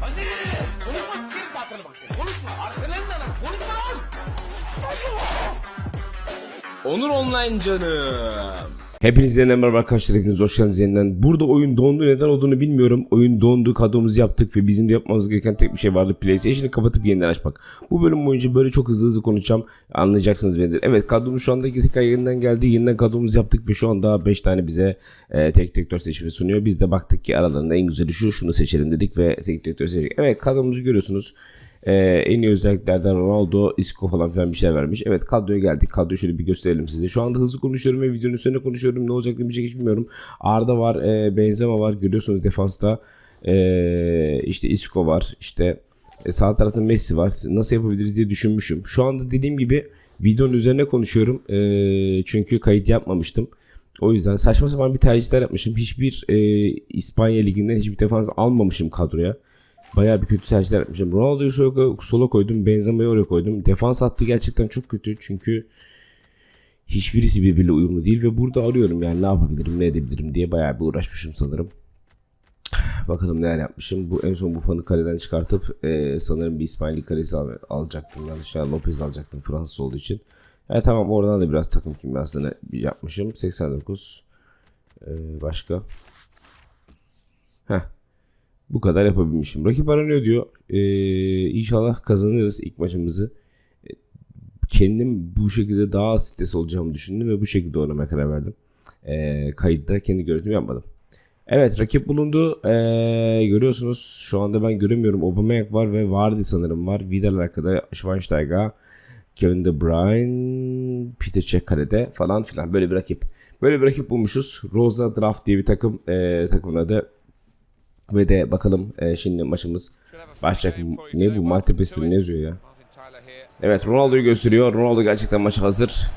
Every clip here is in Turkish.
Hadi. Konuşma sikerim tahtını bak. Konuşma. Arkalarından lan. Konuşma lan. Onur Online canım. Hepinize yeniden merhaba arkadaşlar hepiniz hoş geldiniz yeniden. Burada oyun dondu neden olduğunu bilmiyorum. Oyun dondu kadromuzu yaptık ve bizim de yapmamız gereken tek bir şey vardı. PlayStation'ı kapatıp yeniden açmak. Bu bölüm boyunca böyle çok hızlı hızlı konuşacağım. Anlayacaksınız beni. Evet kadromuz şu anda tekrar yeniden geldi. Yeniden kadromuzu yaptık ve şu anda 5 tane bize e, tek direktör seçimi sunuyor. Biz de baktık ki aralarında en güzeli şu şunu seçelim dedik ve tek direktör seçtik. Evet kadromuzu görüyorsunuz. Ee, en iyi özelliklerden Ronaldo, Isco falan filan bir şey vermiş. Evet kadroya geldik. Kadroyu şöyle bir gösterelim size. Şu anda hızlı konuşuyorum ve videonun üstüne konuşuyorum. Ne olacak demeyecek hiç bilmiyorum. Arda var, e, Benzema var. Görüyorsunuz defansta. E, işte Isco var. İşte e, sağ tarafta Messi var. Nasıl yapabiliriz diye düşünmüşüm. Şu anda dediğim gibi videonun üzerine konuşuyorum. E, çünkü kayıt yapmamıştım. O yüzden saçma sapan bir tercihler yapmışım. Hiçbir e, İspanya liginden hiçbir defans almamışım kadroya. Bayağı bir kötü tercihler yapmışım. Ronaldo'yu sola, koydum. Benzema'yı oraya koydum. Defans hattı gerçekten çok kötü. Çünkü hiçbirisi birbiriyle uyumlu değil. Ve burada arıyorum yani ne yapabilirim ne edebilirim diye bayağı bir uğraşmışım sanırım. Bakalım neler yapmışım. Bu en son Buffon'u kaleden çıkartıp e, sanırım bir İspanyol kalesi al, alacaktım. Yanlışlıkla Lopez alacaktım Fransız olduğu için. Evet tamam oradan da biraz takım kimyasını yapmışım. 89. E, başka. Heh. Bu kadar yapabilmişim. Rakip aranıyor diyor. Ee, inşallah kazanırız ilk maçımızı. Ee, Kendim bu şekilde daha stres olacağımı düşündüm ve bu şekilde oynamaya karar verdim. Ee, kayıtta kendi görüntümü yapmadım. Evet rakip bulundu. Ee, görüyorsunuz şu anda ben göremiyorum. Aubameyang var ve Vardy sanırım var. Vidal arkada, Schweinsteiger, Kevin De Bruyne, Peter Cech kalede falan filan. Böyle bir rakip. Böyle bir rakip bulmuşuz. Rosa Draft diye bir takım. Ee, takımın adı. Ve de bakalım e, şimdi maçımız başlayacak. Ne bu mi ne yazıyor ya? Evet Ronaldo'yu gösteriyor. Ronaldo gerçekten maça hazır.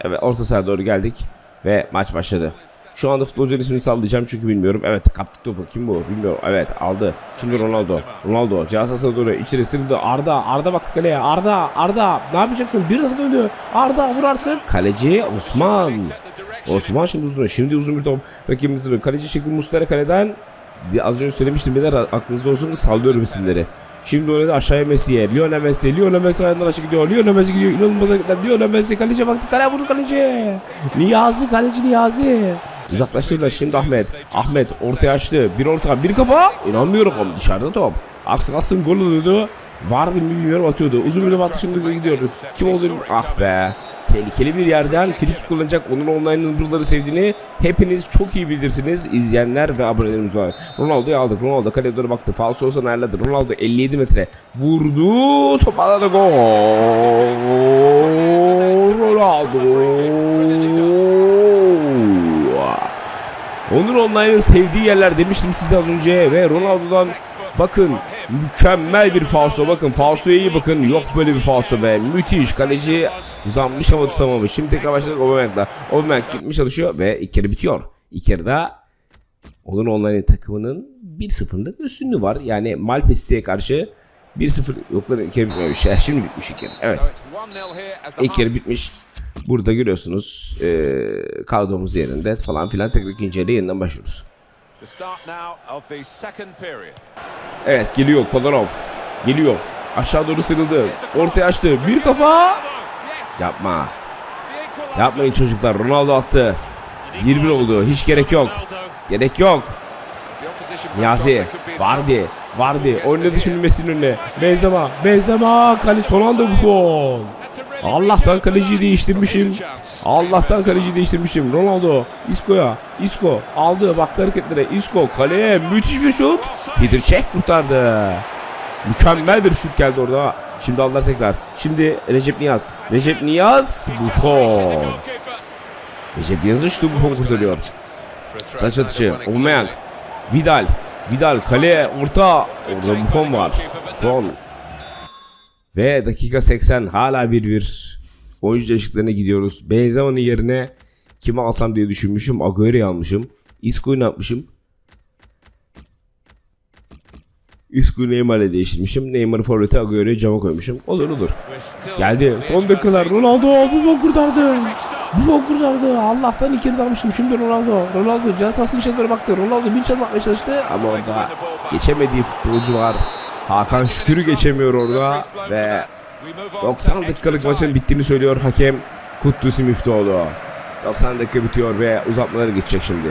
Evet orta sahaya doğru geldik ve maç başladı. Şu anda futbolcunun ismini sallayacağım çünkü bilmiyorum. Evet kaptık topu. Kim bu? Bilmiyorum. Evet aldı. Şimdi Ronaldo. Ronaldo cihazasına doğru içeri sıyrıldı. Arda. Arda baktı kaleye. Arda. Arda. Ne yapacaksın? Bir daha dönüyor. Arda vur artık. Kaleci Osman. Osman şimdi uzun. Şimdi uzun bir top. Rakibimizin kaleci çıktı Muslera kaleden. Az önce söylemiştim beyler aklınızda olsun sallıyorum isimleri. Şimdi oynadı aşağıya Messi'ye. Lionel Messi. Lionel Messi ayağından aşağı gidiyor. Lionel Messi gidiyor. İnanılmaz hareketler. Lionel Messi kaleci baktı. Kaleye vurdu kaleci. Niyazi kaleci Niyazi. Uzaklaştırdılar şimdi Ahmet. Ahmet ortaya açtı. Bir orta bir kafa. İnanmıyorum ama dışarıda top. Az kalsın gol oluyordu. Vardı mı bilmiyorum atıyordu. Uzun bir top attı şimdi gidiyordu. Kim olduğunu ah be. Tehlikeli bir yerden friki kullanacak onun online'ın buraları sevdiğini hepiniz çok iyi bilirsiniz. İzleyenler ve abonelerimiz var. Ronaldo'yu aldık. Ronaldo kaleye doğru baktı. Falso olsa ayarladı. Ronaldo 57 metre. Vurdu. Top alana gol. Ronaldo. Onur Online'ın sevdiği yerler demiştim size az önce ve Ronaldo'dan bakın mükemmel bir falso. Bakın falsoya iyi bakın. Yok böyle bir falso be. Müthiş. Kaleci uzanmış ama tutamamış. Şimdi tekrar başladık. Aubameyang'la. Aubameyang gitmiş çalışıyor ve ilk kere bitiyor. İlk yarıda Onur Online takımının 1-0'lık üstünlüğü var. Yani Malpesi'ye karşı 1-0 yoklar ilk kere bitmemiş. Ya şimdi bitmiş ilk yarı. Evet. İlk yarı bitmiş. Burada görüyorsunuz e, kaldığımız yerinde falan filan. Tekrar ikinci yarıya yeniden başlıyoruz. Evet geliyor Kolarov. Geliyor. Aşağı doğru sıyrıldı. Ortaya açtı. Bir kafa. Yapma. Yapmayın çocuklar. Ronaldo attı. 1-1 oldu. Hiç gerek yok. Gerek yok. Niyazi. Vardy. Vardy. Oynadı şimdi Messi'nin önüne. Benzema. Benzema. Kale son anda Buffon. Allah'tan kaleciyi değiştirmişim. Allah'tan kaleciyi değiştirmişim. Ronaldo. Isco'ya. Isco. Aldı. Baktı hareketlere. Isco. Kaleye. Müthiş bir şut. Peter Cech kurtardı. Mükemmel bir şut geldi orada. Şimdi aldılar tekrar. Şimdi Recep Niyaz. Recep Niyaz. Buffon. Recep Niyaz'ın şutu Buffon kurtarıyor. Taç atışı. Aubameyang. Vidal. Vidal kaleye orta. Orada Buffon var. Buffon. Ve dakika 80 hala 1-1. Oyuncu değişikliklerine gidiyoruz. Benzema'nın yerine kimi alsam diye düşünmüşüm. Agüero'yu almışım. Isco'yu ne yapmışım? Isco'yu Neymar'la değiştirmişim. Neymar'ı forvete Agüero'yu cama koymuşum. Olur olur. Geldi. Son dakikalar. Ronaldo Buffon kurtardı. Buffon kurtardı. Allah'tan iki kere almışım. Şimdi Ronaldo. Ronaldo içine doğru baktı. Ronaldo bir çalım atmaya çalıştı. Ama orada geçemediği futbolcu var. Hakan Şükür'ü geçemiyor orada ve 90 dakikalık maçın bittiğini söylüyor hakem Kutlusi Müftüoğlu. 90 dakika bitiyor ve uzatmalara geçecek şimdi.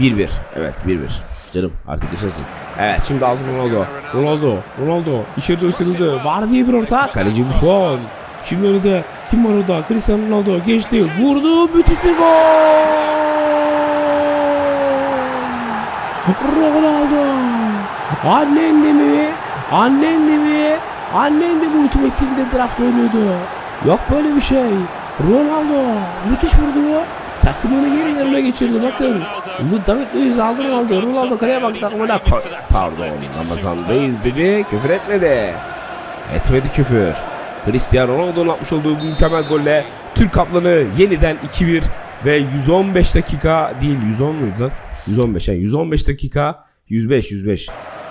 1-1. Evet 1-1. Canım artık yaşasın. Evet şimdi aldı Ronaldo. Ronaldo. Ronaldo. İçeri ısırıldı. Var diye bir orta. Kaleci Buffon. Şimdi önünde kim var orada? Cristiano Ronaldo geçti. Vurdu. Müthiş bir gol. Ronaldo. Annen de mi? Annen de mi? Annen de bu Ultimate Team'de draft oynuyordu. Yok böyle bir şey. Ronaldo müthiş vurdu. Takımını geri yerine geçirdi bakın. Lu David Luiz aldı Ronaldo. Ronaldo kaleye baktı takımına koy. Pardon Ramazan'dayız dedi. Küfür etmedi. Etmedi küfür. Cristiano Ronaldo'nun atmış olduğu bu mükemmel golle Türk Kaplanı yeniden 2-1 ve 115 dakika değil 110 muydu? 115 yani 115 dakika 105 105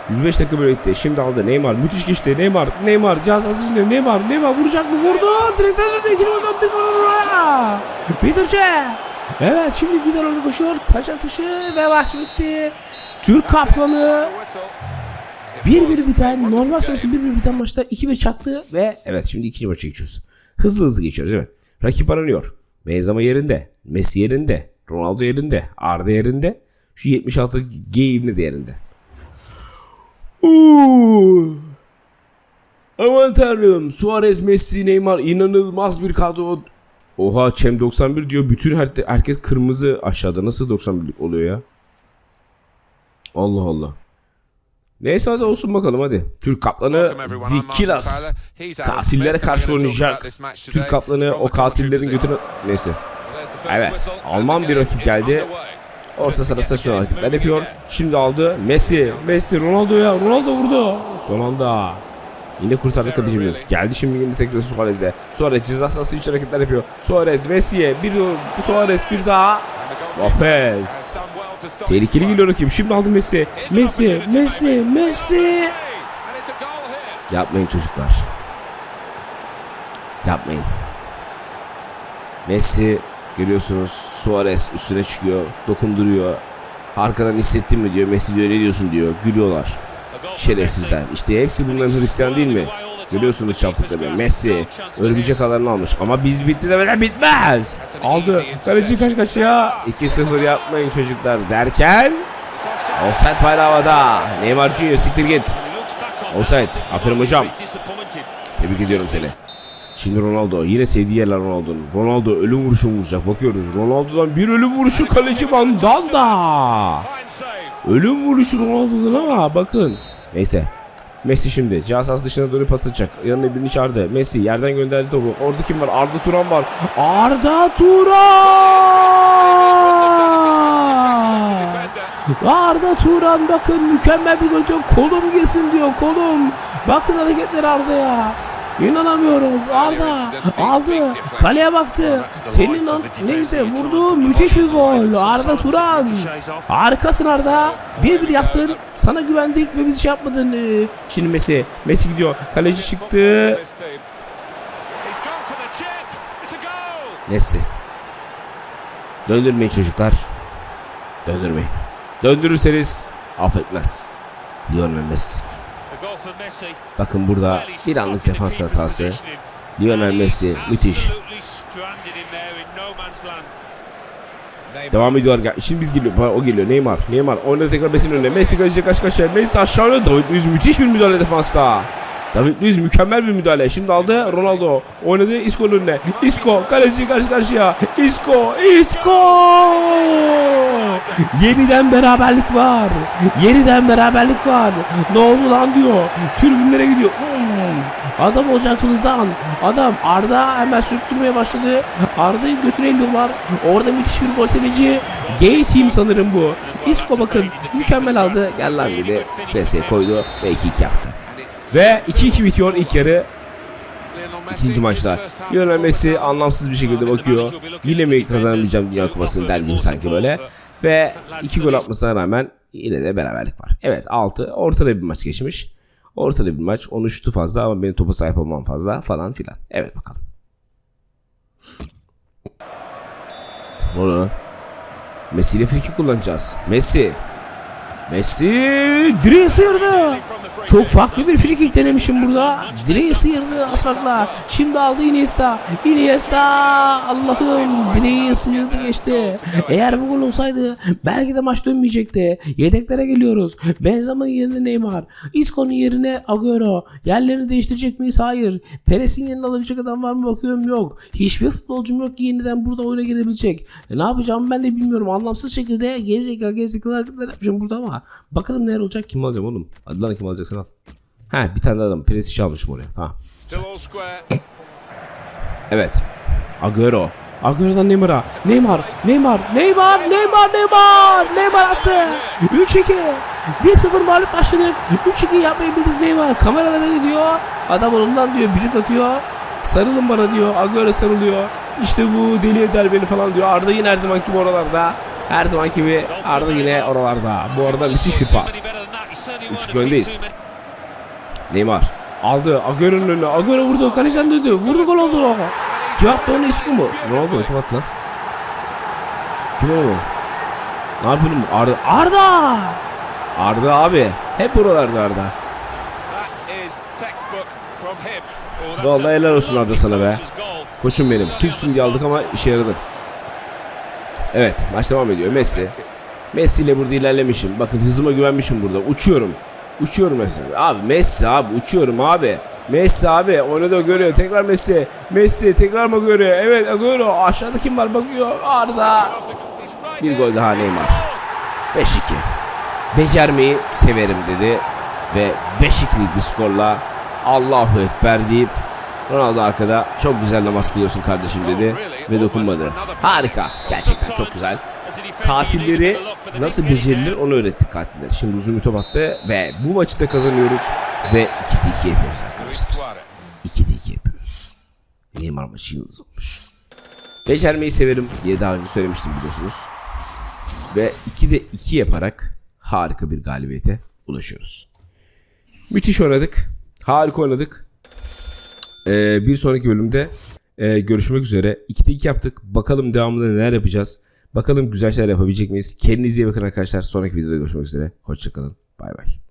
105 dakika böyle gitti. Şimdi aldı Neymar. Müthiş geçti. Neymar. Neymar. Cihaz içinde. Neymar. Neymar vuracak mı? Vurdu. Direkten döndü. İkili gol. Bitirce. Evet şimdi bir orada koşuyor. Taç atışı ve maç bitti. Türk Kaplanı 1-1 biten normal süresi 1-1 biten maçta 2-1 çaktı ve evet şimdi ikinci maça geçiyoruz. Hızlı hızlı geçiyoruz evet. Rakip aranıyor. Benzema yerinde. Messi yerinde. Ronaldo yerinde. Arda yerinde. Şu 76 G ibni de yerinde. Uuu. Aman tanrım. Suarez, Messi, Neymar inanılmaz bir kadro. Oha Çem 91 diyor. Bütün her, herkes kırmızı aşağıda. Nasıl 91'lik oluyor ya? Allah Allah. Neyse hadi olsun bakalım hadi. Türk kaplanı Dikilas. Katillere karşı oynayacak. Türk kaplanı o katillerin götüne... Neyse. Evet. Alman bir rakip geldi. Orta sırada saçma hareketler yapıyor. Şimdi aldı. Messi. Messi Ronaldo'ya. Ronaldo vurdu. Son anda. Yine kurtardı kalecimiz. Geldi şimdi yine tekrar Suarez'de. Suarez ceza sahası için hareketler yapıyor. Suarez Messi'ye. Bir Suarez bir daha. Lopez. Tehlikeli geliyor rakip. Şimdi aldı Messi. Messi. Messi. Messi. Yapmayın çocuklar. Yapmayın. Messi görüyorsunuz Suarez üstüne çıkıyor. Dokunduruyor. Arkadan hissettin mi diyor. Messi diyor ne diyorsun diyor. Gülüyorlar. Şerefsizler. İşte hepsi bunların Hristiyan değil mi? Görüyorsunuz yaptıklarını. Messi örümcek alanını almış. Ama biz bitti demeden bitmez. Aldı. Kaleci kaç kaç ya? 2-0 yapmayın çocuklar derken Offside bayrağı havada. Neymar Junior siktir git. Offside. Aferin hocam. Tebrik ediyorum seni. Şimdi Ronaldo. Yine sevdiği yerler Ronaldo'nun. Ronaldo ölüm vuruşu vuracak. Bakıyoruz. Ronaldo'dan bir ölüm vuruşu kaleci Mandanda. Ölüm vuruşu Ronaldo'dan ama bakın. Neyse. Messi şimdi cihaz dışına doğru pas atacak. Yanına birini çağırdı. Messi yerden gönderdi topu. Orada kim var? Arda Turan var. Arda Turan! Arda Turan bakın mükemmel bir gol diyor. Kolum girsin diyor kolum. Bakın hareketler Arda'ya. İnanamıyorum. Arda aldı. Kaleye baktı. Senin an neyse vurdu. Müthiş bir gol. Arda Turan. Harikasın Arda. Bir bir yaptın. Sana güvendik ve biz şey yapmadın. Ee, Şimdi Messi. Messi gidiyor. Kaleci çıktı. Messi. Döndürmeyin çocuklar. Döndürmeyin. Döndürürseniz affetmez. Lionel Messi. Bakın burada bir anlık defans hatası. Lionel Messi müthiş. Devam ediyorlar. Şimdi biz geliyor. O geliyor. Neymar. Neymar. Oynadı tekrar Messi'nin önüne. Messi kaleci kaç karşıya. Messi Luiz müthiş bir müdahale defansta. David Luiz mükemmel bir müdahale. Şimdi aldı Ronaldo. Oynadı Isco'nun önüne. Isco kaleci karşı karşıya. Isco. Isco. Yeniden beraberlik var. Yeniden beraberlik var. Ne oldu lan diyor. Tribünlere gidiyor. Hmm. Adam olacaksınız lan. Adam Arda hemen sürttürmeye başladı. Arda'yı götüne eliyorlar. Orada müthiş bir gol sevinci. Gay team sanırım bu. Isco bakın mükemmel aldı. Gel lan dedi. PS'ye koydu ve 2-2 yaptı. Ve 2-2 bitiyor ilk yarı. İkinci maçta Lionel Messi anlamsız bir şekilde bakıyor. Yine mi kazanamayacağım Dünya Kupası'nı der gibi sanki böyle. Ve iki gol atmasına rağmen yine de beraberlik var. Evet 6 ortada bir maç geçmiş. Ortada bir maç. Onun şutu fazla ama benim topa sahip olmam fazla falan filan. Evet bakalım. Lan? Messi ile friki kullanacağız. Messi. Messi direği sıyırdı. Çok farklı bir frikik denemişim burada. Direği sıyırdı asfaltla. Şimdi aldı Iniesta. Iniesta Allah'ım direği sıyırdı geçti. Eğer bu gol olsaydı belki de maç dönmeyecekti. Yedeklere geliyoruz. Benzema'nın yerine Neymar. Isco'nun yerine Agüero. Yerlerini değiştirecek miyiz? Hayır. Perez'in yerine alabilecek adam var mı bakıyorum yok. Hiçbir futbolcum yok ki yeniden burada oyuna girebilecek. E, ne yapacağımı ben de bilmiyorum. Anlamsız şekilde gerizekalı gerizekalı hareketler burada ama. Bakalım neler olacak. Kim alacağım oğlum? Hadi kim alacaksın al. Ha bir tane adam. Perez'i almışım oraya. Tamam. Evet. Agüero. Agüero'dan Neymar'a. Neymar. Neymar. Neymar. Neymar. Neymar. Neymar attı. 3-2. 1-0 mağlup başladık. 3-2 yapmayı bildik Neymar. Kameralara gidiyor. Adam onundan diyor. Bücük atıyor. Sarılın bana diyor. Agüero sarılıyor. İşte bu deli eder beni falan diyor. Arda yine her zamanki gibi oralarda. Her zamanki gibi Arda yine oralarda. Bu arada müthiş bir pas. 3-2 öndeyiz. Neymar aldı Agüero'nun önüne. Agüero vurdu. Kaleciden döndü. Vurdu gol oldu. Kim attı onu Isco mu? Ronaldo? Kim attı lan? Kim o? Ne yapıyorsun? Arda. Arda! Arda abi. Hep buralarda Arda. Vallahi helal olsun Arda sana be. Koçum benim. Türksün diye aldık ama işe yaradı. Evet maç devam ediyor. Messi. Messi ile burada ilerlemişim. Bakın hızıma güvenmişim burada. Uçuyorum. Uçuyorum Messi. Abi Messi abi uçuyorum abi. Messi abi oynadı görüyor. Tekrar Messi. Messi tekrar mı görüyor? Evet Agüero. Aşağıda kim var bakıyor. Arda. Bir gol daha Neymar. 5-2. Becermeyi severim dedi. Ve 5-2'lik bir skorla Allahu Ekber deyip Ronaldo arkada çok güzel namaz kılıyorsun kardeşim dedi ve dokunmadı. Harika. Gerçekten çok güzel. Katilleri nasıl becerilir onu öğrettik katilleri. Şimdi uzun bir top attı ve bu maçı da kazanıyoruz ve 2'de 2 yapıyoruz arkadaşlar. Suarez. 2'de 2 yapıyoruz. Neymar maçı yıldız olmuş. Becermeyi severim diye daha önce söylemiştim biliyorsunuz. Ve 2'de 2 yaparak harika bir galibiyete ulaşıyoruz. Müthiş oynadık. Harika oynadık. Ee, bir sonraki bölümde e, görüşmek üzere. 2'de 2 yaptık. Bakalım devamında neler yapacağız. Bakalım güzel şeyler yapabilecek miyiz? Kendinize iyi bakın arkadaşlar. Sonraki videoda görüşmek üzere. Hoşçakalın. Bay bay.